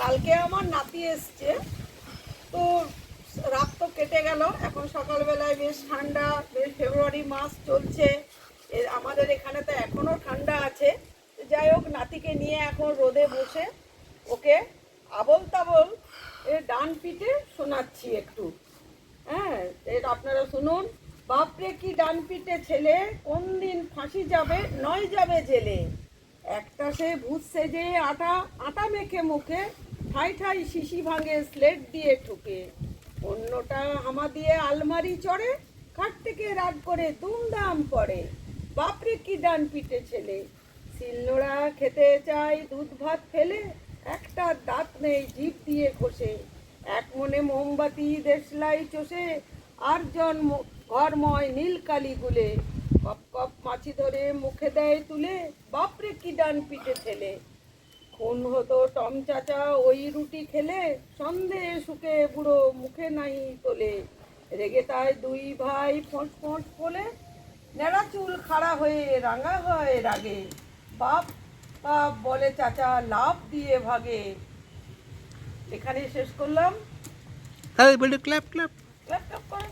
কালকে আমার নাতি এসছে। তো রাত তো কেটে গেল, এখন সকালবেলায় বেশ ঠান্ডা, বেশ ফেব্রুয়ারি মাস চলছে। আমাদের এখানে তো এখনও ঠান্ডা আছে। যাই হোক, নাতিকে নিয়ে এখন রোদে বসে ওকে আবল তাবল এ ডান পিঠে শোনাচ্ছি একটু। হ্যাঁ এটা আপনারা শুনুন, বাপরে কি ডান পিঠে ছেলে, কোন দিন ফাঁসি যাবে, নয় যাবে জেলে? একটা সে ভূত সেজে আটা আটা মেখে মুখে ঠাই ঠাই শিশি ভাঙে স্লেট দিয়ে ঠুকে। অন্যটা হামা দিয়ে আলমারি চড়ে, খাট থেকে রাগ করে দুমদাম পড়ে বাপরে, কি ডান পিঠে ছেলে। শিলনোড়া খেতে চাই, দুধ ভাত ফেলে, একটা দাঁত নেই জিভ দিয়ে ঘষে। এক মনে মোমবাতি, দেশলাই চষে, আর জন ঘরময় নীল কালি গুলে। কপ কপ মাছি ধরে মুখে দেয় তুলে, বাপরে, কি ডান পিঠে ছেলে। খুন হতো টম চাচা ওই রুটি খেলে সন্দেহে শুকে বুড়ো মুখে নাই তোলে। রেগে তাই দুই ভাই ফোঁস ফোঁস বলে নেড়া চুল খাড়া হয়ে রাঙা হয় রাগে। বাপ বাপ বলে চাচা লাভ দিয়ে ভাগে। এখানে শেষ করলাম। ক্ল্যাপ ক্ল্যাপ ক্ল্যাপ ক্ল্যাপ করে